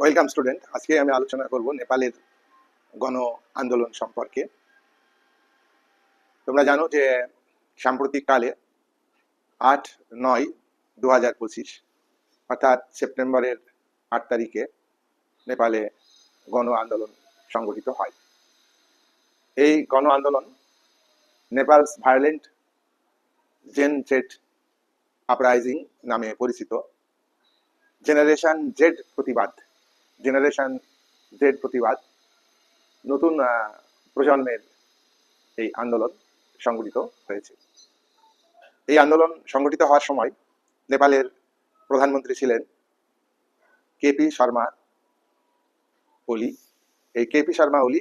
Welcome student. আজকে আমি আলোচনা করব নেপালের গণ আন্দোলন সম্পর্কে। তোমরা জানো যে সাম্প্রতিক কালে আট নয় দু হাজার পঁচিশ, অর্থাৎ সেপ্টেম্বরের আট তারিখে নেপালে গণ আন্দোলন সংগঠিত হয়। এই গণ আন্দোলন Nepal's violent Gen Z uprising নামে পরিচিত। জেনারেশন জেড প্রতিবাদ জেনারেশন জেড প্রতিবাদ, নতুন প্রজন্মের এই আন্দোলন সংগঠিত হয়েছে। এই আন্দোলন সংগঠিত হওয়ার সময় নেপালের প্রধানমন্ত্রী ছিলেন কেপি শর্মা ওলি। এই কেপি শর্মা ওলি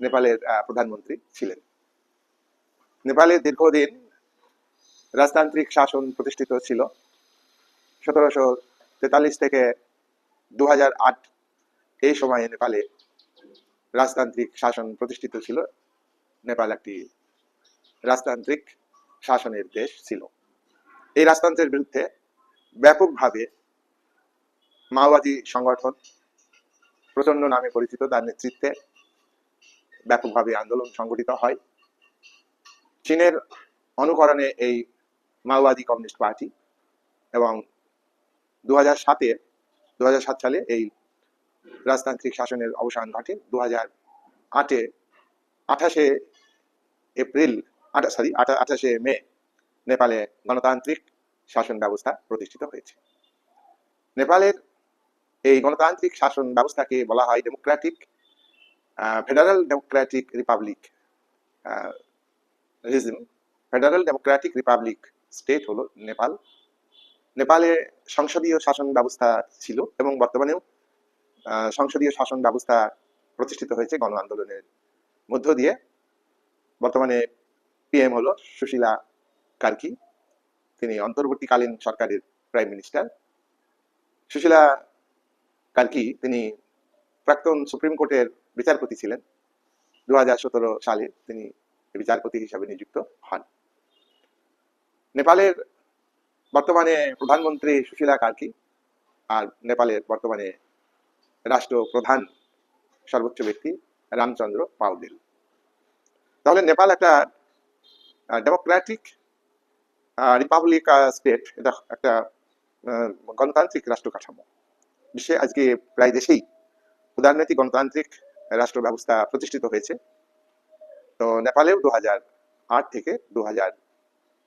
নেপালের প্রধানমন্ত্রী ছিলেন। নেপালে দীর্ঘদিন রাজতান্ত্রিক শাসন প্রতিষ্ঠিত ছিল। সতেরোশো তেতাল্লিশ থেকে দু এই সময়ে নেপালে রাজতান্ত্রিক শাসন প্রতিষ্ঠিত ছিল। নেপাল একটি রাজতান্ত্রিক শাসনের দেশ ছিল। এই রাজতন্ত্রের বিরুদ্ধে ব্যাপকভাবে মাওবাদী সংগঠন প্রচণ্ড নামে পরিচিত, তার নেতৃত্বে ব্যাপকভাবে আন্দোলন সংগঠিত হয়। চীনের অনুকরণে এই মাওবাদী কমিউনিস্ট পার্টি এবং দু হাজার সাতে দু হাজার সাত সালে এই রাজতান্ত্রিক শাসনের অবসান ঘটে। দু হাজার আটে, আঠাশে এপ্রিল সরি আঠাশে মে, নেপালে গণতান্ত্রিক শাসন ব্যবস্থা প্রতিষ্ঠিত হয়েছে। নেপালের এই গণতান্ত্রিক শাসন ব্যবস্থাকে বলা হয় democratic federal democratic republic regime. Federal democratic republic state হলো নেপাল। নেপালে সংসদীয় শাসন ব্যবস্থা ছিল এবং বর্তমানেও সংসদীয় শাসন ব্যবস্থা প্রতিষ্ঠিত হয়েছে গণ আন্দোলনের মধ্য দিয়ে। বর্তমানে পিএম হলো সুশীলা কার্কি। তিনি অন্তর্বর্তীকালীন সরকারের প্রাইম মিনিস্টার। সুশীলা কার্কি, তিনি প্রাক্তন সুপ্রিম কোর্টের বিচারপতি ছিলেন। দু হাজার সতেরো সালে তিনি বিচারপতি হিসাবে নিযুক্ত হন। নেপালের বর্তমানে প্রধানমন্ত্রী সুশীলা কার্কি আর নেপালের বর্তমানে রাষ্ট্রপ্রধান সর্বোচ্চ ব্যক্তি রামচন্দ্র পাউদিল তাহলে নেপাল একটা ডেমোক্রেটিক রিপাবলিক স্টেট এটা একটা গণতান্ত্রিক রাষ্ট্র কাঠামো। বিশ্বে আজকে প্রায় দেশেই উদারনৈতিক গণতান্ত্রিক রাষ্ট্র ব্যবস্থা প্রতিষ্ঠিত হয়েছে। তো নেপালেও দু আট থেকে দু হাজার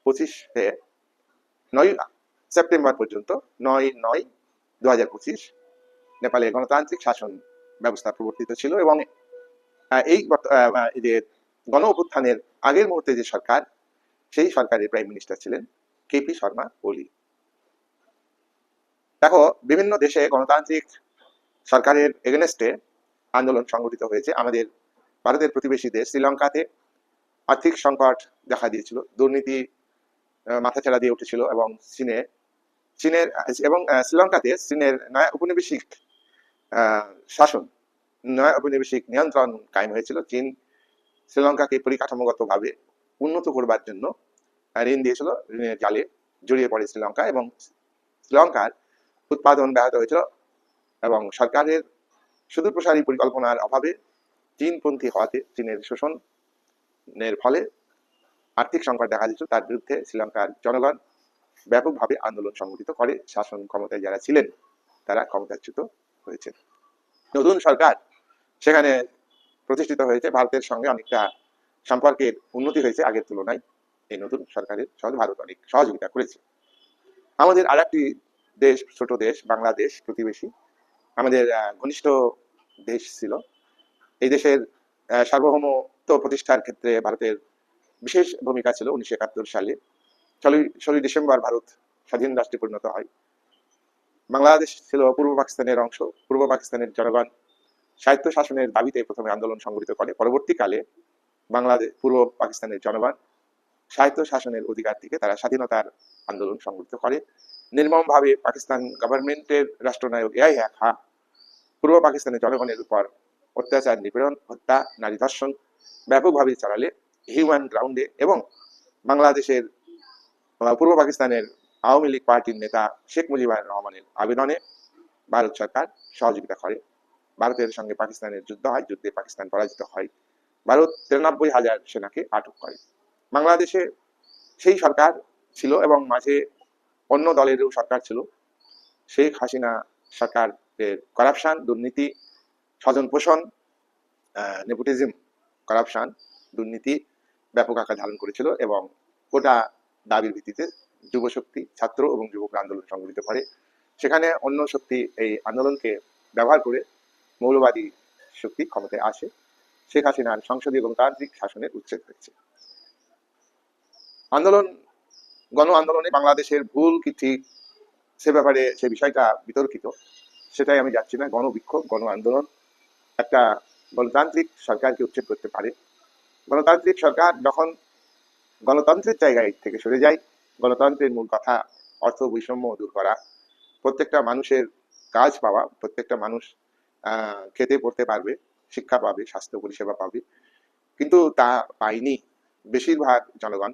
পঁচিশে নয় সেপ্টেম্বর পর্যন্ত নয় নয় দু হাজার পঁচিশ নেপালে গণতান্ত্রিক শাসন ব্যবস্থা প্রবর্তিত ছিল এবং এই যে গণ অভ্যুত্থানের আগের মুহূর্তে যে সরকার, সেই সরকারের প্রাইম মিনিস্টার ছিলেন কেপি শর্মা ওলি। দেখো, বিভিন্ন দেশে গণতান্ত্রিক সরকারের এগেনস্টে আন্দোলন সংগঠিত হয়েছে। আমাদের ভারতের প্রতিবেশী দেশ শ্রীলঙ্কাতে আর্থিক সংকট দেখা দিয়েছিল। দুর্নীতি আহ, মাথাচাড়া দিয়ে উঠেছিল এবং চীনে চীনের এবং শ্রীলঙ্কাতে চীনের নয়া উপনিবেশিক শাসন নয়া উপনিবেশিক নিয়ন্ত্রণ কায়েম হয়েছিল। চীন শ্রীলঙ্কাকে পরিকাঠামোগতভাবে উন্নত করবার জন্য ঋণ দিয়েছিল ঋণের জালে জড়িয়ে পড়ে শ্রীলঙ্কা এবং শ্রীলঙ্কার উৎপাদন ব্যাহত হয়েছিল এবং সরকারের সুদূরপ্রসারী পরিকল্পনার অভাবে চীনপন্থী হওয়াতে চীনের শোষণের ফলে আর্থিক সংকট দেখা দিচ্ছিল তার বিরুদ্ধে শ্রীলঙ্কার জনগণ ব্যাপকভাবে আন্দোলন সংগঠিত করে, শাসন ক্ষমতায় যারা ছিলেন, তারা ক্ষমতাচ্যুত হয়েছে নতুন সরকার সেখানে প্রতিষ্ঠিত হয়েছে, ভারতের সঙ্গে অনেকটা সম্পর্কের উন্নতি হয়েছে আগের তুলনায়। এই নতুন সরকারের সঙ্গে ভারত অনেক সহযোগিতা করেছে। আমাদের আর একটি দেশ, ছোট দেশ, বাংলাদেশ প্রতিবেশী। আমাদের ঘনিষ্ঠ দেশ ছিল। এই দেশের সার্বভৌমত্ব প্রতিষ্ঠার ক্ষেত্রে ভারতের বিশেষ ভূমিকা ছিল উনিশশো একাত্তর সালে। ষোলোই ষোলোই ডিসেম্বর ভারত স্বাধীন রাষ্ট্রে পরিণত হয়। বাংলাদেশ ছিল পূর্ব পাকিস্তানের অংশ। পূর্ব পাকিস্তানের জনগণ সাহিত্য শাসনের দাবিতে প্রথমে আন্দোলন সংগঠিত করে। পরবর্তীকালে বাংলাদেশ পূর্ব পাকিস্তানের জনগণ সাহিত্য শাসনের অধিকার থেকে তারা স্বাধীনতার আন্দোলন সংগঠিত করে। নির্মমভাবে পাকিস্তান গভর্নমেন্টের রাষ্ট্রনায়ক এআই হা পূর্ব পাকিস্তানের জনগণের উপর অত্যাচার, নিপীড়ন, হত্যা, নারী ধর্ষণ ব্যাপকভাবে চালালে হিউম্যান গ্রাউন্ডে এবং বাংলাদেশের পূর্ব পাকিস্তানের আওয়ামী লীগ পার্টির নেতা শেখ মুজিবুর রহমানের আবেদনে ভারত সরকার সহযোগিতা করে। ভারতের সঙ্গে পাকিস্তানের যুদ্ধ হয়, যুদ্ধে পাকিস্তান পরাজিত হয়। ভারত তিরানব্বই হাজার সেনাকে আটক করে। বাংলাদেশে সেই সরকার ছিল এবং মাঝে অন্য দলেরও সরকার ছিল। শেখ হাসিনা সরকারের করাপশন, দুর্নীতি স্বজন পোষণ নেপোটিজম করাপশন, দুর্নীতি ব্যাপক আকার ধারণ করেছিল এবং গোটা দাবির ভিত্তিতে যুবশক্তি, ছাত্র এবং যুবক আন্দোলন সংগঠিত করে। সেখানে অন্য শক্তি এই আন্দোলনকে ব্যবহার করে মৌলবাদী শক্তি ক্ষমতায় আসে। শেখ হাসিনার সংসদীয় গণতান্ত্রিক শাসনের উচ্ছেদ হয়েছে। আন্দোলন, গণ আন্দোলনে বাংলাদেশের ভুল কি ঠিক সে ব্যাপারে সে বিষয়টা বিতর্কিত, সেটাই আমি যাচ্ছি না। গণবিক্ষোভ গণ আন্দোলন একটা গণতান্ত্রিক সরকারকে উচ্ছেদ করতে পারে। গণতান্ত্রিক সরকার যখন গণতন্ত্রের জায়গায় থেকে সরে যায় গণতন্ত্রের মূল কথা, অর্থ বৈষম্য দূর করা, প্রত্যেকটা মানুষের কাজ পাওয়া, প্রত্যেকটা মানুষ খেতে পড়তে পারবে, শিক্ষা পাবে, স্বাস্থ্য পরিষেবা পাবে, কিন্তু তা পায়নি বেশিরভাগ জনগণ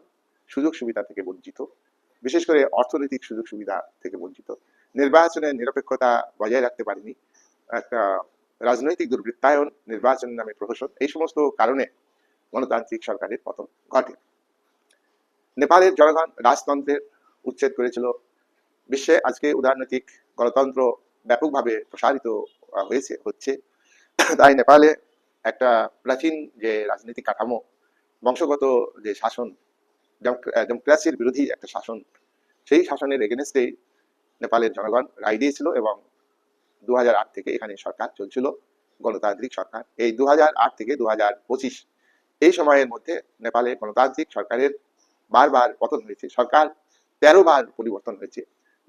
সুযোগ সুবিধা থেকে বঞ্চিত, বিশেষ করে অর্থনৈতিক সুযোগ সুবিধা থেকে বঞ্চিত। নির্বাচনের নিরপেক্ষতা বজায় রাখতে পারেনি, একটা রাজনৈতিক দুর্বৃত্তায়ন নির্বাচনের নামে প্রহসন, এই সমস্ত কারণে গণতান্ত্রিক সরকারের পতন ঘটে। নেপালের জনগণ রাজতন্ত্রের উচ্ছেদ করেছিল। বিশ্বে আজকে উদারনৈতিক গণতন্ত্র ব্যাপকভাবে প্রসারিত হয়েছে, হচ্ছে। তাই নেপালে একটা প্রাচীন যে রাজনৈতিক কাঠামো, বংশগত যে শাসন ডেমোক্রেসির বিরোধী একটা শাসন, সেই শাসনের এগেনস্টেই নেপালের জনগণ রায় দিয়েছিল এবং দু হাজার আট থেকে এখানে সরকার চলছিল, গণতান্ত্রিক সরকার। এই দু হাজার আট থেকে দু হাজার পঁচিশ এই সময়ের মধ্যে নেপালে গণতান্ত্রিক সরকারের বারবার পতন হয়েছে। সরকার তেরো বার পরিবর্তন হয়েছে।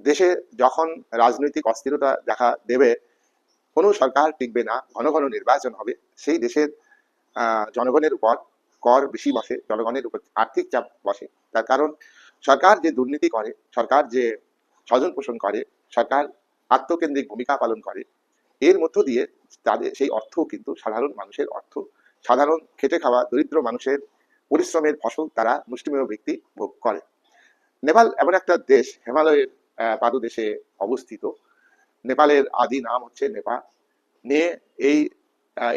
দেশে যখন রাজনৈতিক অস্থিরতা দেখা দেবে, কোনো সরকার টিকবে না, ঘন ঘন নির্বাচন হবে, সেই দেশের জনগণের উপর কর বেশি বসে, জনগণের উপর আর্থিক চাপ বসে। তার কারণ, সরকার যে দুর্নীতি করে, সরকার যে স্বজন পোষণ করে, সরকার আত্মকেন্দ্রিক ভূমিকা পালন করে, এর মধ্য দিয়ে তাদের, সেই অর্থ কিন্তু সাধারণ মানুষের অর্থ সাধারণ খেটে খাওয়া দরিদ্র মানুষের পরিশ্রমের ফসল তারা মুষ্টিমেয় ব্যক্তি ভোগ করে। নেপাল এমন একটা দেশ, হিমালয়ের পাদদেশে অবস্থিত। নেপালের আদি নাম হচ্ছে নেপাল নে এই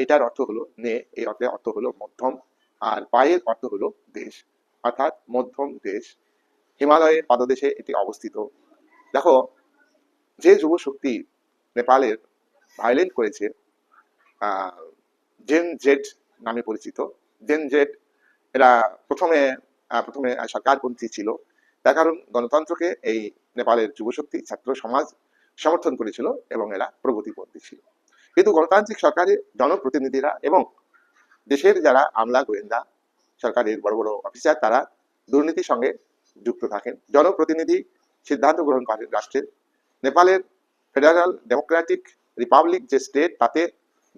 এটার অর্থ হলো, নে এই অর্থের অর্থ হলো মধ্যম আর পায়ের অর্থ হলো দেশ, অর্থাৎ মধ্যম দেশ। হিমালয়ের পাদদেশে এটি অবস্থিত। দেখো, যে যুব শক্তি নেপালের ভায়োলেন্ট করেছে জেন জেড নামে পরিচিত। জেন জেড এরা প্রথমে প্রথমে সরকারপন্থী ছিল। তার কারণ গণতন্ত্রকে এই নেপালের যুবশক্তি, ছাত্র সমাজ সমর্থন করেছিল এবং এরা প্রগতিপন্থী ছিল। কিন্তু গণতান্ত্রিক সরকারের জনপ্রতিনিধিরা এবং দেশের যারা আমলা, গোয়েন্দা সরকারের বড় বড় অফিসার, তারা দুর্নীতির সঙ্গে যুক্ত থাকেন। জনপ্রতিনিধি সিদ্ধান্ত গ্রহণ করেন রাষ্ট্রের। নেপালের ফেডারেল ডেমোক্রেটিক রিপাবলিক যে স্টেট তাতে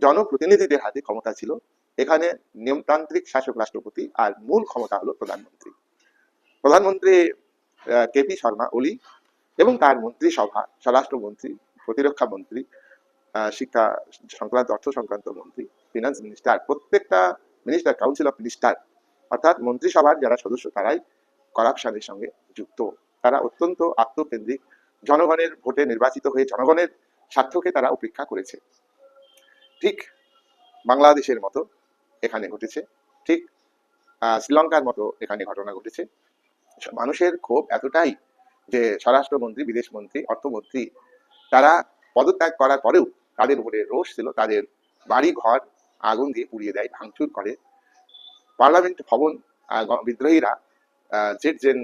জনপ্রতিনিধিদের হাতে ক্ষমতা ছিল। এখানে নিয়মতান্ত্রিক শাসক রাষ্ট্রপতি আর মূল ক্ষমতা হলো প্রধানমন্ত্রী। প্রধানমন্ত্রী কেপি শর্মা ওলি এবং তার মন্ত্রিসভা স্বরাষ্ট্রমন্ত্রী প্রতিরক্ষা মন্ত্রী শিক্ষা সংক্রান্ত, অর্থ সংক্রান্ত মন্ত্রী ফিনান্স মিনিস্টার প্রত্যেকটা মিনিস্টার কাউন্সিল অফ মিনিস্টার অর্থাৎ মন্ত্রিসভার যারা সদস্য তারাই করাপশনের সঙ্গে যুক্ত। তারা অত্যন্ত আত্মকেন্দ্রিক, জনগণের ভোটে নির্বাচিত হয়ে জনগণের স্বার্থকে তারা উপেক্ষা করেছে। ঠিক বাংলাদেশের মতো এখানে ঘটেছে, ঠিক? শ্রীলঙ্কার মতো এখানে ঘটনা ঘটেছে। মানুষের ক্ষোভ এতটাই যে স্বরাষ্ট্রমন্ত্রী বিদেশ মন্ত্রী অর্থমন্ত্রী, তারা পদত্যাগ করার পরেও তাদের উপরে রোষ ছিল, তাদের বাড়ি ঘর আগুন দিয়ে পুড়িয়ে দেয়, ভাঙচুর করে। পার্লামেন্ট ভবন বিদ্রোহীরা Z Gen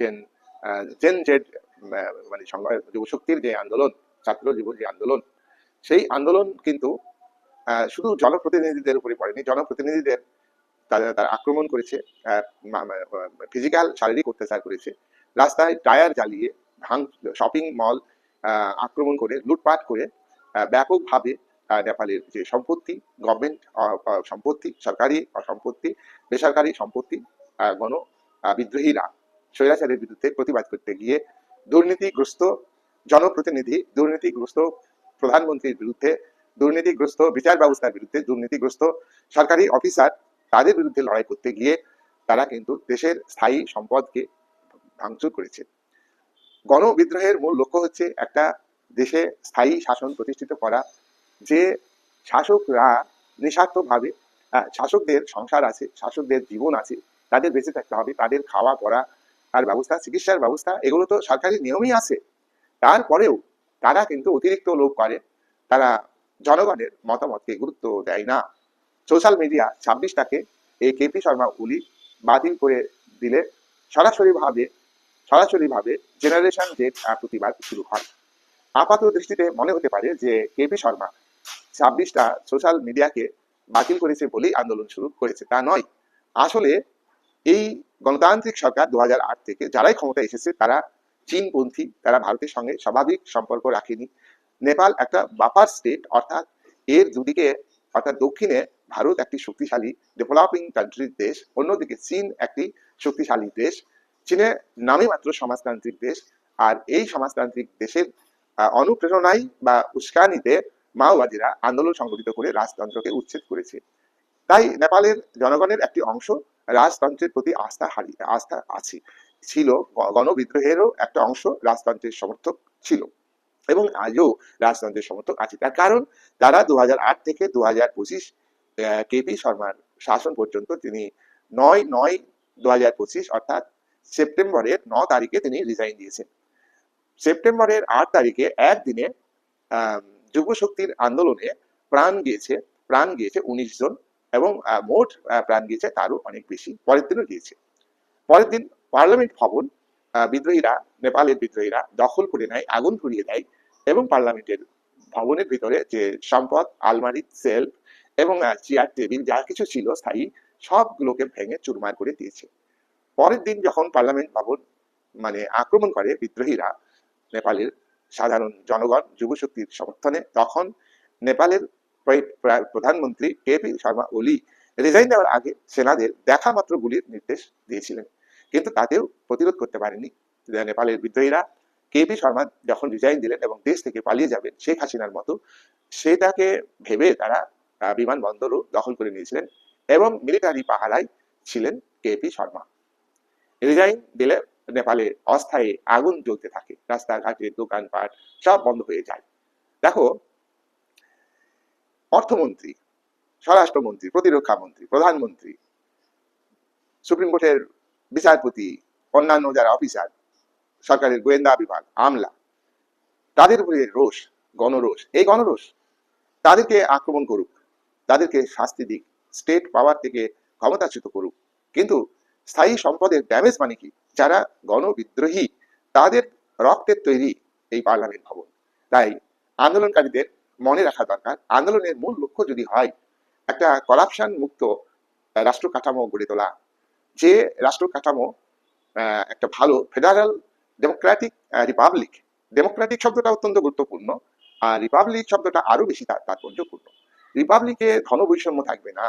Gen Gen Z মানে যুবশক্তির যে আন্দোলন ছাত্র যুব যে আন্দোলন, সেই আন্দোলন কিন্তু শুধু জনপ্রতিনিধিদের উপরে পড়েনি, জনপ্রতিনিধিদের তারা আক্রমণ করেছে ফিজিক্যাল শারীরিক অত্যাচার করেছে। রাস্তায় টায়ার জ্বালিয়ে, ভাঙ শপিং মল আক্রমণ করে, লুটপাট করে ব্যাপকভাবে নেপালের যে সম্পত্তি গভর্নমেন্ট সম্পত্তি, সরকারি সম্পত্তি বেসরকারি সম্পত্তি গণ বিদ্রোহীরা স্বৈরাচারের বিরুদ্ধে প্রতিবাদ করতে গিয়ে দুর্নীতিগ্রস্ত জনপ্রতিনিধি, দুর্নীতিগ্রস্ত প্রধানমন্ত্রীর বিরুদ্ধে দুর্নীতিগ্রস্ত বিচার ব্যবস্থার বিরুদ্ধে দুর্নীতিগ্রস্ত সরকারি অফিসার তাদের বিরুদ্ধে লড়াই করতে গিয়ে তারা কিন্তু দেশের স্থায়ী সম্পদকে ভাঙচুর করেছে। গণবিদ্রোহের মূল লক্ষ্য হচ্ছে একটা দেশে স্থায়ী শাসন প্রতিষ্ঠিত করা। যে শাসকরা নিঃস্বার্থভাবে শাসকদের সংসার আছে, শাসকদের জীবন আছে, তাদের বেঁচে থাকতে হবে, তাদের খাওয়া, পড়া, তার ব্যবস্থা, চিকিৎসার ব্যবস্থা, এগুলো তো সরকারি নিয়মই আছে। তারপরেও তারা কিন্তু অতিরিক্ত লোভ করে। তারা জনগণের মতামতকে গুরুত্ব দেয় না। সোশ্যাল মিডিয়া ছাব্বিশটাকে এই কেপি শর্মা উলি বাতিল করে দিলে সরাসরিভাবে সরাসরিভাবে জেনারেশন জেড প্রতিবাদ শুরু হয়। আপাত দৃষ্টিতে মনে হতে পারে যে কেপি শর্মা ছাব্বিশটা সোশ্যাল মিডিয়াকে বাতিল করেছে বলেই আন্দোলন শুরু করেছে, তা নয়। আসলে এই গণতান্ত্রিক সরকার দু হাজার আট থেকে যারাই ক্ষমতা এসেছে, তারা চীনপন্থী, তারা ভারতের সঙ্গে স্বাভাবিক সম্পর্ক রাখেনি। নেপাল একটা বাফার স্টেট অর্থাৎ এর দুদিকে, অর্থাৎ দক্ষিণে ভারত একটি শক্তিশালী ডেভেলপিং কান্ট্রির দেশ, অন্যদিকে চীন একটি শক্তিশালী দেশ। চীনে নামে মাত্র সমাজতান্ত্রিক দেশ, আর এই সমাজতান্ত্রিক দেশের অনুপ্রেরণায় বা উস্কানিতে মাওবাদীরা আন্দোলন সংগঠিত করে রাজতন্ত্রকে উচ্ছেদ করেছে। তাই নেপালের জনগণের একটি অংশ রাজতন্ত্রের প্রতি আস্থা হারিয়ে, আস্থা আছে। ছিল গণবিদ্রোহেরও একটা অংশ রাজতন্ত্রের সমর্থক ছিল। এবং আজও রাজতন্ত্রের সমর্থক আছে। তার কারণ, তারা দুহাজার আট থেকে দু হাজার পঁচিশ কেপি শর্মার শাসন পর্যন্ত তিনি নয় নয় দু হাজার পঁচিশ অর্থাৎ সেপ্টেম্বরের ন তারিখে তিনি রিজাইন দিয়েছেন। সেপ্টেম্বরের আট তারিখে একদিনে যুব শক্তির আন্দোলনে প্রাণ গিয়েছে প্রাণ গিয়েছে উনিশ জন এবং মোট প্রাণ গিয়েছে তারও অনেক বেশি। পরের দিনও গিয়েছে। পরের দিন পার্লামেন্ট ভবন বিদ্রোহীরা, নেপালের বিদ্রোহীরা দখল করে নেয়, আগুন ধরিয়ে দেয় এবং পার্লামেন্টের ভবনের ভিতরে যে সম্পদ, আলমারি সেল এবং চেয়ার, টেবিল যা কিছু ছিল স্থায়ী, সবগুলোকে ভেঙে চুরমার করে দিয়েছে। পরের দিন যখন পার্লামেন্ট ভবন মানে আক্রমণ করে বিদ্রোহীরা নেপালের সাধারণ জনগণ, যুবশক্তির সমর্থনে, তখন নেপালের প্রধানমন্ত্রী কেপি শর্মা ওলি রিজাইন দেওয়ার আগে সেনাদের দেখা মাত্র গুলির নির্দেশ দিয়েছিলেন। কিন্তু তাতেও প্রতিরোধ করতে পারেনি। নেপালের বিদ্রোহীরা কেপি শর্মা যখন রিজাইন দিলেন এবং দেশ থেকে পালিয়ে যাবেন শেখ হাসিনার মতো, সেটাকে ভেবে তারা বিমানবন্দরও দখল করে নিয়েছিলেন এবং মিলিটারি পাহারায় ছিলেন কেপি শর্মা। রিজাইন দিলে নেপালে অস্থায়ী আগুন জ্বলতে থাকে, রাস্তাঘাটে দোকানপাট সব বন্ধ হয়ে যায়। দেখো, অর্থমন্ত্রী, স্বরাষ্ট্রমন্ত্রী, প্রতিরক্ষা মন্ত্রী, প্রধানমন্ত্রী, সুপ্রিম কোর্টের বিচারপতি, অন্যান্য যারা অফিসার, সরকারের গোয়েন্দা বিভাগ, আমলা, তাদের উপরে রোষ, গণরোষ, এই গণরোষ, তাদেরকে আক্রমণ করুক, তাদেরকে শাস্তি দিক, স্টেট পাওয়ার থেকে ক্ষমতাচ্যুত করুক। কিন্তু স্থায়ী সম্পদের ড্যামেজ মানে কি? যারা গণবিদ্রোহী, তাদের রক্তের তৈরি এই পার্লামেন্ট ভবন। তাই আন্দোলনকারীদের মনে রাখা দরকার। আন্দোলনের মূল লক্ষ্য যদি হয়, একটা করাপশন মুক্ত রাষ্ট্র কাঠামো গড়ে তোলা যে রাষ্ট্র কাঠামো একটা ভালো ফেডারেল ডেমোক্রেটিক রিপাবলিক। ডেমোক্রেটিক শব্দটা অত্যন্ত গুরুত্বপূর্ণ, আর রিপাবলিক শব্দটা আরও বেশি তাৎপর্যপূর্ণ। রিপাবলিকে ধনবৈষম্য থাকবে না।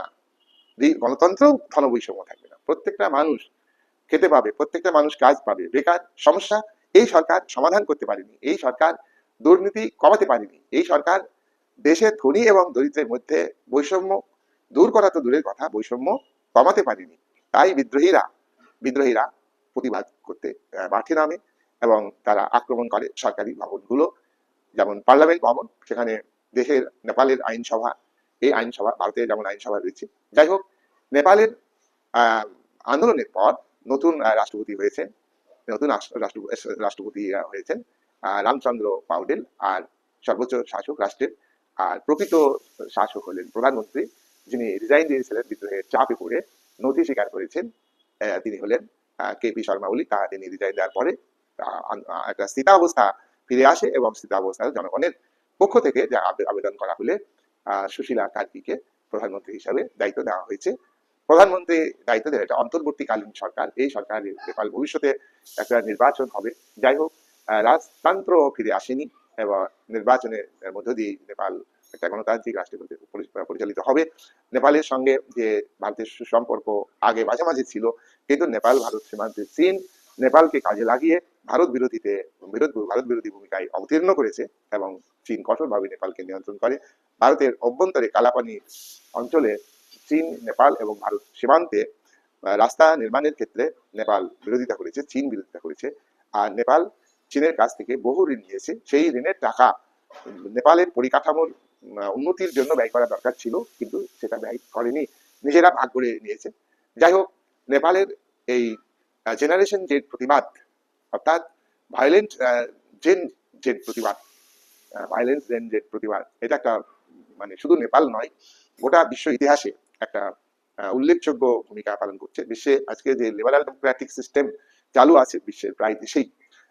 গণতন্ত্রেও ধনবৈষম্য থাকবে না। প্রত্যেকটা মানুষ খেতে পাবে, প্রত্যেকটা মানুষ কাজ পাবে। বেকার, সমস্যা, এই সরকার সমাধান করতে পারেনি। এই সরকার দুর্নীতি কমাতে পারেনি। এই সরকার দেশের ধনী এবং দরিদ্রের মধ্যে বৈষম্য দূর করা তো দূরের কথা, বৈষম্য কমাতে পারেনি। তাই বিদ্রোহীরা বিদ্রোহীরা প্রতিবাদ করতে মাঠে নামে এবং তারা আক্রমণ করে সরকারি ভবনগুলো। যেমন পার্লামেন্ট ভবন, সেখানে দেশের, নেপালের আইনসভা, এই আইনসভা ভারতে যেমন আইনসভা রয়েছে। যাই হোক, নেপালের আন্দোলনের পর নতুন রাষ্ট্রপতি হয়েছেন, নতুন রাষ্ট্র- রাষ্ট্র- রাষ্ট্রপতি হয়েছেন রামচন্দ্র পাউডেল আর সর্বোচ্চ শাসক রাষ্ট্রের, আর প্রকৃত শাসক হলেন প্রধানমন্ত্রী, যিনি রিজাইন দিয়েছিলেন বিদ্রোহের চাপে পড়ে। নথি স্বীকার করেছেন তিনি হলেন কেপি শর্মা ওলি তা তিনি রিজাইন দেওয়ার পরে একটা স্থিতাবস্থা ফিরে আসে এবং স্থিতাবস্থা জনগণের পক্ষ থেকে যে আবে- আবেদন করা হলে সুশীলা কার্কিকে প্রধানমন্ত্রী হিসাবে দায়িত্ব দেওয়া হয়েছে। প্রধানমন্ত্রী দায়িত্ব দেন এটা অন্তর্বর্তীকালীন সরকার। এই সরকারের নেপাল ভবিষ্যতে একটা নির্বাচন হবে। যাই হোক রাজতন্ত্র ফিরে আসেনি এবং নির্বাচনের মধ্য দিয়ে নেপাল একটা গণতান্ত্রিক রাষ্ট্রে পরি- পরি- পরিচালিত হবে। নেপালের সঙ্গে যে ভারতের সুসম্পর্ক আগে মাঝে মাঝে ছিল, কিন্তু নেপাল, ভারত সীমান্তে চীন নেপালকে কাজে লাগিয়ে ভারত বিরোধীতে, বিরোধ, ভারত বিরোধী ভূমিকায় অবতীর্ণ করেছে এবং চীন কঠোরভাবে নেপালকে নিয়ন্ত্রণ করে। ভারতের অভ্যন্তরে কালাপানি অঞ্চলে চীন, নেপাল এবং ভারত সীমান্তে রাস্তা নির্মাণের ক্ষেত্রে নেপাল বিরোধিতা করেছে, চীন বিরোধিতা করেছে। আর নেপাল চীনের কাছ থেকে বহু ঋণ নিয়েছে। সেই ঋণের টাকা নেপালের পরিকাঠামোর উন্নতির জন্য ব্যয় করা দরকার ছিল, কিন্তু সেটা ব্যয় করেনি, নিজেরা ভাগ করে নিয়েছে। যাই হোক, নেপালের এই জেনারেশন যে প্রতিবাদ, অর্থাৎ ভায়োলেন্ট জেন জেন প্রতিবাদ ভায়োলেন্স জেন জেন প্রতিবাদ, এটা একটা মানে শুধু নেপাল নয়, গোটা বিশ্ব ইতিহাসে একটা উল্লেখযোগ্য ভূমিকা পালন করছে। বিশ্বে আজকে যে লিবারাল ডেমোক্রেটিক সিস্টেম চালু আছে, বিশ্বের প্রায় দেশেই,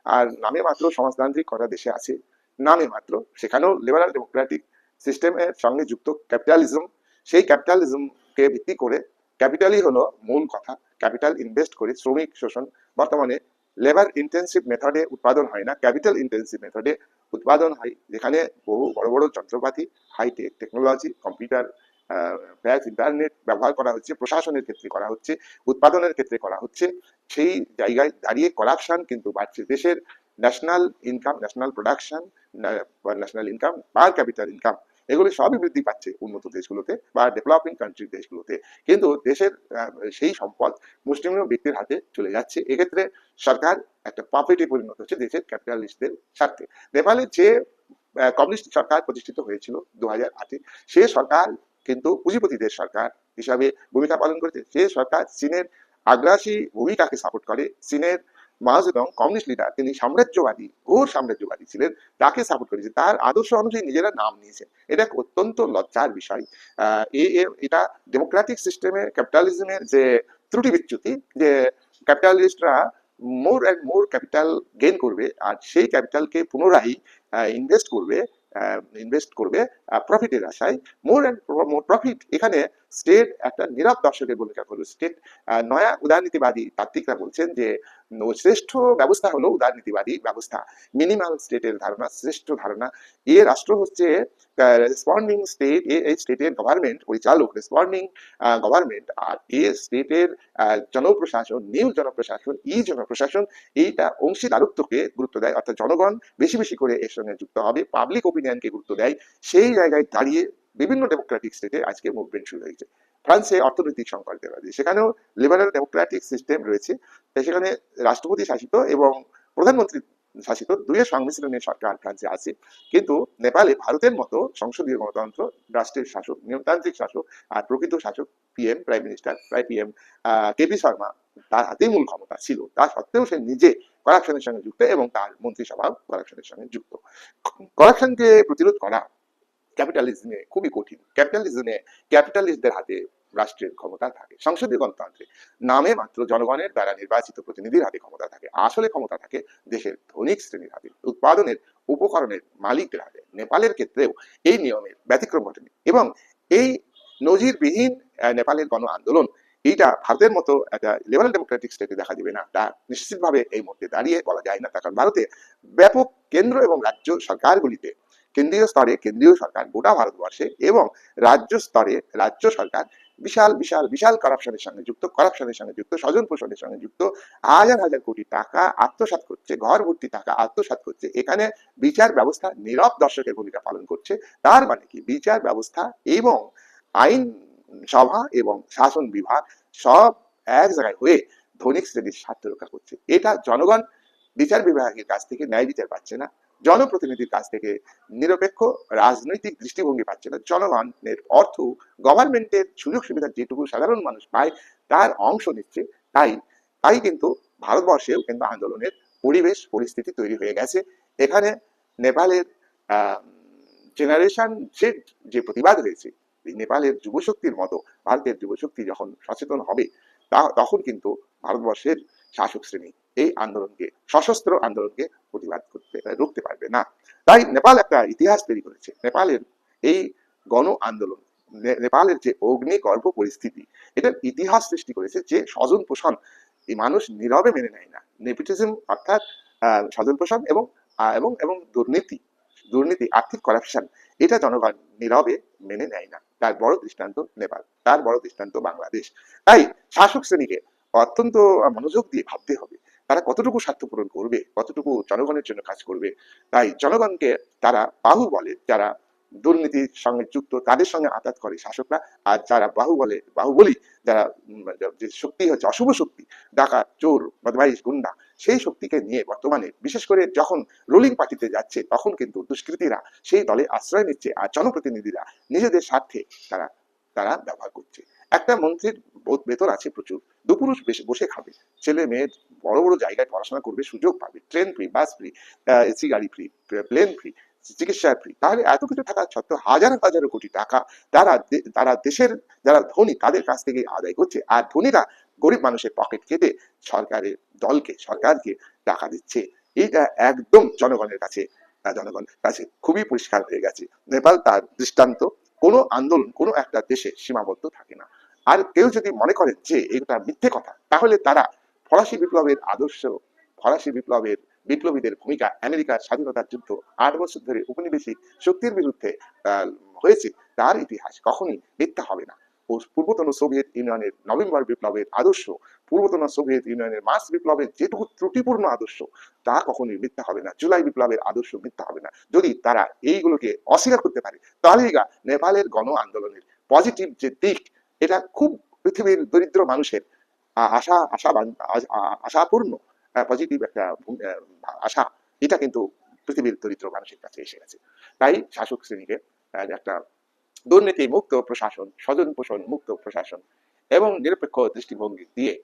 আর নামে মাত্র সমাজতান্ত্রিক কটা দেশে আছে, নামে মাত্র, সেখানেও লিবারাল ডেমোক্রেটিক সিস্টেমের সঙ্গে যুক্ত ক্যাপিটালিজম সেই ক্যাপিটালিজমকে ভিত্তি করে ক্যাপিটালই হলো মূল কথা ক্যাপিটাল ইনভেস্ট করে শ্রমিক শোষণ। বর্তমানে লেবার ইন্টেন্সিভ মেথডে উৎপাদন হয় না ক্যাপিটাল ইন্টেন্সিভ মেথডে উৎপাদন হয়। যেখানে বহু বড় বড় যন্ত্রপাতি hi tech technology computer fax internet ব্যবহার করা হচ্ছে, প্রশাসনের ক্ষেত্রে করা হচ্ছে, উৎপাদনের ক্ষেত্রে করা হচ্ছে। সেই জায়গায় দাঁড়িয়ে করাপশন কিন্তু বাড়ছে। দেশের national income national production national income per capital income এগুলি সবই বৃদ্ধি পাচ্ছে উন্নত দেশগুলোতে বা ডেভেলপিং কান্ট্রি দেশগুলোতে। কিন্তু দেশের সেই সম্পদ মুসলিম ব্যক্তির হাতে চলে যাচ্ছে। এক্ষেত্রে সরকার একটা পাপেটে পরিণত হচ্ছে দেশের ক্যাপিটালিস্টদের স্বার্থে। নেপালে যে কমিউনিস্ট সরকার প্রতিষ্ঠিত হয়েছিল দু হাজার আটে, সে সরকার কিন্তু পুঁজিপতিদের সরকার হিসাবে ভূমিকা পালন করেছে। সে সরকার চীনের আগ্রাসী ভূমিকাকে সাপোর্ট করে। চীনের এবং কমিউনিস্ট লিডার তিনি সাম্রাজ্যবাদী, ঘোর সাম্রাজ্যবাদী ছিলেন, তাকে সাপোর্ট করেছে। তার আদর্শ অনুযায়ী নিজেরা নাম নিয়েছে। এটা অত্যন্ত লজ্জার বিষয়। এটা ডেমোক্রেটিক সিস্টেমে ক্যাপিটালিজমের যে ত্রুটি বিচ্যুতি, যে ক্যাপিটালিস্টরা more and more capital gain করবে আর সেই ক্যাপিটালকে পুনরায় ইনভেস্ট করবে ইনভেস্ট করবে প্রফিটের আশায়। মোর অ্যান্ড মোর প্রফিট এখানে স্টেট একটা নীরব দর্শকের ভূমিকা করবে স্টেট নয়া উদারনীতিবাদী তাত্ত্বিকরা বলছেন যে শ্রেষ্ঠ ব্যবস্থা হলো উদারনীতিবাদী ব্যবস্থা। মিনিমাল স্টেটের ধারণা, শ্রেষ্ঠ ধারণা। এ রাষ্ট্র হচ্ছে রেসপন্ডিং স্টেট এ, এই স্টেটের গভর্নমেন্ট পরিচালক রেসপন্ডিং গভর্নমেন্ট আর এ স্টেটের জনপ্রশাসন নিউ জনপ্রশাসন, ই জনপ্রশাসন, এইটা অংশীদারত্বকে গুরুত্ব দেয়। অর্থাৎ জনগণ বেশি বেশি করে এর সঙ্গে যুক্ত হবে পাবলিক ওপিনিয়নকে গুরুত্ব দেয়। সেই জায়গায় দাঁড়িয়ে বিভিন্ন ডেমোক্রেটিক স্টেটে আজকে মুভমেন্ট শুরু হয়েছে। ফ্রান্সে অর্থনৈতিক সংকট দেখা যায় সেখানেও লিবারেল ডেমোক্রেটিক সিস্টেম রয়েছে। তাই সেখানে রাষ্ট্রপতি শাসিত এবং প্রধানমন্ত্রী শাসিত দুইয়ের সংমিশ্রণের সরকার ফ্রান্সে আছে। কিন্তু নেপালে ভারতের মতো সংসদীয় গণতন্ত্র, রাষ্ট্রের শাসক, নিয়মতান্ত্রিক শাসক আর প্রকৃত শাসক পিএম প্রাইম মিনিস্টার প্রায় পিএম কেপি শর্মা তার হাতেই মূল ক্ষমতা ছিল। তা সত্ত্বেও সে নিজে করাপশনের সঙ্গে যুক্ত এবং তার মন্ত্রিসভাও করাপশনের সঙ্গে যুক্ত। করাপশনকে প্রতিরোধ করা ক্যাপিটালিজমে খুবই কঠিন। ক্যাপিটালিজমে ক্যাপিটালিস্টদের হাতে রাষ্ট্রের ক্ষমতা থাকে, সংসদীয় গণতন্ত্রে। নামে মাত্র জনগণের দ্বারা নির্বাচিত প্রতিনিধির হাতে ক্ষমতা থাকে, আসলে ক্ষমতা থাকে দেশের ধনিক শ্রেণির হাতে, উৎপাদনের উপকরণের মালিকদের হাতে। নেপালের ক্ষেত্রেও এই নিয়মের ব্যতিক্রম ঘটেনি এবং এই নজিরবিহীন নেপালের গণ আন্দোলন এইটা ভারতের মতো একটা লিবারাল ডেমোক্রেটিক স্টেটে দেখা দিবে না। তা নিশ্চিতভাবে এই মুহূর্তে দাঁড়িয়ে বলা যায় না। কারণ ভারতে ব্যাপক কেন্দ্র এবং রাজ্য সরকারগুলিতে কেন্দ্রীয় স্তরে কেন্দ্রীয় সরকার গোটা ভারতবর্ষে এবং রাজ্য স্তরে রাজ্য সরকার বিশাল বিশাল বিশাল করাপশনের সঙ্গে যুক্ত করাপশনের সঙ্গে যুক্ত, স্বজন পোষণের সঙ্গে যুক্ত, হাজার হাজার কোটি টাকা আত্মসাৎ করছে, ঘর ভর্তি টাকা আত্মসাৎ করছে। এখানে বিচার ব্যবস্থা নীরব দর্শকের ভূমিকা পালন করছে। তার মানে কি? বিচার ব্যবস্থা এবং আইন সভা এবং শাসন বিভাগ সব এক জায়গায় হয়ে ধনিক শ্রেণির স্বার্থ রক্ষা করছে। এটা জনগণ বিচার বিভাগের কাছ থেকে ন্যায় বিচার পাচ্ছে না। জনপ্রতিনিধির কাছ থেকে নিরপেক্ষ রাজনৈতিক দৃষ্টিভঙ্গি পাচ্ছে না। জনগণের অর্থ গভর্নমেন্টের সুযোগ সুবিধা যেটুকু সাধারণ মানুষ পায়, তার অংশ নিচ্ছে তাই। তাই কিন্তু ভারতবর্ষেও কিন্তু আন্দোলনের পরিবেশ, পরিস্থিতি তৈরি হয়ে গেছে। এখানে নেপালের জেনারেশন জেড যে প্রতিবাদ হয়েছে নেপালের যুবশক্তির মতো, ভারতের যুবশক্তি যখন সচেতন হবে, তা, তখন কিন্তু ভারতবর্ষের শাসক শ্রেণি এই আন্দোলনকে, সশস্ত্র আন্দোলনকে প্রতিবাদ করতে রুখতে পারবে না। তাই নেপাল একটা ইতিহাস তৈরি করেছে। নেপালের এই গণ আন্দোলন নেপালের যে অগ্নিগর্ভ পরিস্থিতি, এটার ইতিহাস সৃষ্টি করেছে যে স্বজন পোষণ, এই মানুষ নীরবে মেনে নেয় না। নেপিটিজম অর্থাৎ স্বজন পোষণ এবং এবং এবং দুর্নীতি দুর্নীতি, আর্থিক করাপশন এটা জনগণ নীরবে মেনে নেয় না। তার বড় দৃষ্টান্ত নেপাল, তার বড় দৃষ্টান্ত বাংলাদেশ। তাই শাসক শ্রেণীকে অত্যন্ত মনোযোগ দিয়ে ভাবতে হবে। তারা কতটুকু স্বার্থ পূরণ করবে, কতটুকু জনগণের জন্য কাজ করবে, তাই জনগণকে তারা বাহু বলে যারা দুর্নীতির সঙ্গে যুক্ত, তাদের সঙ্গে আঘাত করে শাসকরা, আর যারা বাহুবলে, বাহুবলী, যারা যে শক্তি হচ্ছে, অশুভ শক্তি, ডাকা, চোর, বদমাইশ, গুন্ডা, সেই শক্তিকে নিয়ে বর্তমানে, বিশেষ করে যখন রুলিং পার্টিতে যাচ্ছে, তখন কিন্তু দুষ্কৃতীরা সেই দলে আশ্রয় নিচ্ছে, আর জনপ্রতিনিধিরা নিজেদের স্বার্থে তারা তারা ব্যবহার করছে। একটা মন্ত্রীর বেতন আছে প্রচুর। দুপুরুষ বসে খাবে। ছেলে মেয়ে বড় বড় জায়গায় পড়াশোনা করবে সুযোগ পাবে। Train free bus free AC গাড়ি ফ্রি প্লেন ফ্রি চিকিৎসা ফ্রি তাহলে এত কিছু থাকা সত্ত্বেও হাজার হাজার কোটি টাকা তারা তারা দেশের যারা ধনী তাদের কাছ থেকে আদায় করছে। আর ধনীরা গরিব মানুষের পকেট কেটে সরকারের দলকে সরকারকে টাকা দিচ্ছে। এইটা একদম জনগণের কাছে আহ, জনগণের কাছে খুবই পরিষ্কার হয়ে গেছে। নেপাল তার দৃষ্টান্ত। কোনো আন্দোলন কোনো একটা দেশে সীমাবদ্ধ থাকে না। আর কেউ যদি মনে করেন যে এটা মিথ্যে কথা, তাহলে তারা ফরাসি বিপ্লবের আদর্শ, ফরাসি বিপ্লবের, বিপ্লবীদের ভূমিকা, আমেরিকার স্বাধীনতার যুদ্ধ, আট বছর ধরে উপনিবেশিক শক্তির বিরুদ্ধে হয়েছে, তার ইতিহাস কখনই মিথ্যা হবে না। ও পূর্বতন সোভিয়েত ইউনিয়নের নভেম্বর বিপ্লবের আদর্শ, পূর্বতন সোভিয়েত ইউনিয়নের মার্চ বিপ্লবের যেটুকু ত্রুটিপূর্ণ আদর্শ, তা কখনোই মিথ্যা হবে না। জুলাই বিপ্লবের আদর্শ মিথ্যা হবে না। যদি তারা এইগুলোকে অস্বীকার করতে পারে তাহলেই গা নেপালের গণ আন্দোলনের পজিটিভ যে দিক এটা খুব পৃথিবীর দরিদ্র মানুষের আশা আশা আশাপূর্ণ পজিটিভ একটা আশা। এটা কিন্তু পৃথিবীর দরিদ্র মানুষের কাছে এসে গেছে। তাই শাসক শ্রেণীকে একটা দুর্নীতি মুক্ত প্রশাসন, স্বজন পোষণ মুক্ত প্রশাসন এবং নিরপেক্ষ দৃষ্টিভঙ্গি দিয়ে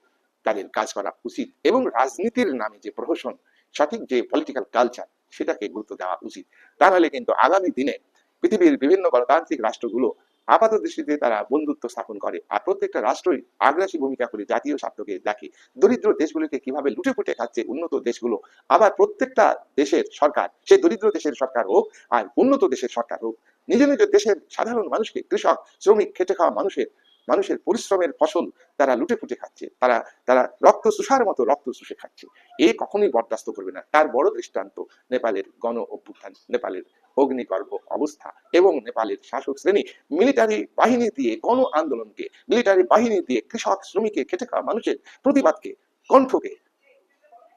তাদের কাজ করা উচিত এবং রাজনীতির নামে যে প্রহসন, সঠিক যে পলিটিক্যাল কালচার সেটাকে গুরুত্ব দেওয়া উচিত। তাহলে কিন্তু আগামী দিনে পৃথিবীর বিভিন্ন গণতান্ত্রিক রাষ্ট্রগুলো আপাত দৃষ্টিতে তারা বন্ধুত্ব স্থাপন করে। আর প্রত্যেকটা রাষ্ট্রই আগ্রাসী ভূমিকা করে জাতীয় স্বার্থকে দেখে। দরিদ্র দেশগুলিকে কীভাবে লুটে ফুটে খাচ্ছে উন্নত দেশগুলো, আবার প্রত্যেকটা দেশের সরকার, সে দরিদ্র দেশের সরকার হোক আর উন্নত দেশের সরকার হোক, নিজ নিজ দেশের সাধারণ মানুষকে, কৃষক, শ্রমিক, খেটে খাওয়া মানুষের মানুষের পরিশ্রমের ফসল তারা লুটে ফুটে খাচ্ছে। তারা তারা রক্ত সুষার মতো রক্ত শুষে খাচ্ছে। এ কখনোই বরদাস্ত করবে না। তার বড় দৃষ্টান্ত নেপালের গণ অভ্যুত্থান, নেপালের অগ্নিগর্ভ অবস্থা এবং নেপালের শাসক শ্রেণি মিলিটারি বাহিনী দিয়ে গণ আন্দোলনকে, মিলিটারি বাহিনী দিয়ে কৃষক শ্রমিকে খেটে খাওয়া মানুষের প্রতিবাদকে কণ্ঠকে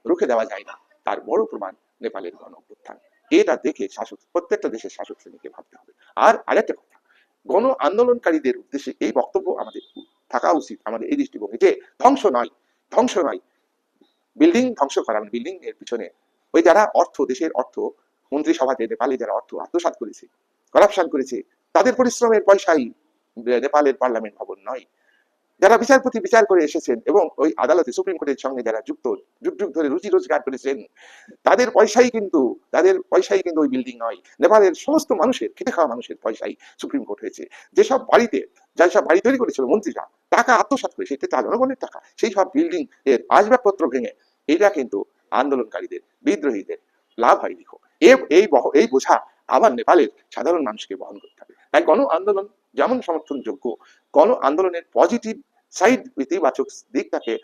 রুখে দেওয়া যায় না। তার বড় প্রমাণ নেপালের গণ অভ্যুত্থান। এটা দেখে শাসক, প্রত্যেকটা দেশের শাসক শ্রেণীকে ভাবতে হবে। আর আরেকটা কথা গণ আন্দোলনকারীদের উদ্দেশ্যে এই বক্তব্য আমাদের থাকা উচিত, আমাদের এই দৃষ্টিভঙ্গি যে ধ্বংস নয় ধ্বংস নয়। বিল্ডিং ধ্বংস করা বিল্ডিং এর পিছনে ওই যারা অর্থ, দেশের অর্থ মন্ত্রিসভাতে নেপালে যারা অর্থ আত্মসাত করেছে, করাপশন করেছে, তাদের পরিশ্রমের পয়সাই নেপালের পার্লামেন্ট ভবন নয়। যারা বিচারপতি বিচার করে এসেছেন এবং ওই আদালতে সুপ্রিম কোর্টের সঙ্গে যারা যুক্ত, যুগ যুগ ধরে রুজি রোজগার করেছেন, তাদের পয়সাই কিন্তু, তাদের পয়সাই কিন্তু ওই বিল্ডিং নয়। নেপালের সমস্ত মানুষের, খেটে খাওয়া মানুষের পয়সাই সুপ্রিম কোর্ট হয়েছে। যেসব বাড়িতে, যেসব বাড়ি তৈরি করেছিল মন্ত্রীরা, টাকা আত্মসাৎ করে, সেটা তার জনগণের টাকা, সেই সব বিল্ডিং এর আসবাবপত্র ভেঙে, এটা কিন্তু আন্দোলনকারীদের, বিদ্রোহীদের লাভ হয় এ- এই এই বোঝা আবার নেপালের সাধারণ মানুষকে বহন করতে হবে। তাই গণ আন্দোলন যেমন সমর্থনযোগ্য, গণ আন্দোলনের পজিটিভ সাইড ইতিবাচক দিকটাকে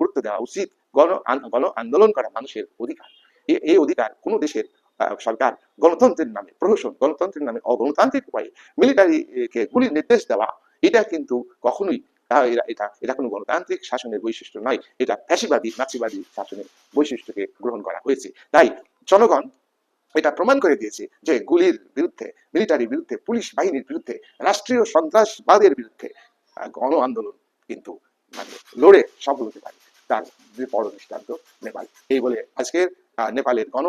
গুরুত্ব দেওয়া উচিত। গণ গণ আন্দোলন করা মানুষের অধিকার। এই অধিকার কোনো দেশের সরকার গণতন্ত্রের নামে, প্রহসন গণতন্ত্রের নামে অগণতান্ত্রিক উপায়ে মিলিটারি কে গুলির নির্দেশ দেওয়া, এটা কিন্তু কখনোই এটা এটা কোনো গণতান্ত্রিক শাসনের বৈশিষ্ট্য নয়। এটা ফ্যাসিবাদী নাচিবাদী শাসনের বৈশিষ্ট্যকে গ্রহণ করা হয়েছে। তাই জনগণ এটা প্রমাণ করে দিয়েছে যে গুলির বিরুদ্ধে মিলিটারির বিরুদ্ধে, পুলিশ বাহিনীর বিরুদ্ধে, রাষ্ট্রীয় সন্ত্রাসবাদের বিরুদ্ধে গণ আন্দোলন কিন্তু মানে লড়ে সফল হতে পারে তার বড় দৃষ্টান্ত নেপাল। এই বলে আজকের নেপালের গণ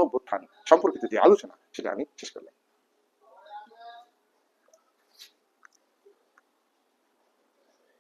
সম্পর্কিত যে আলোচনা, সেটা আমি শেষ করলাম।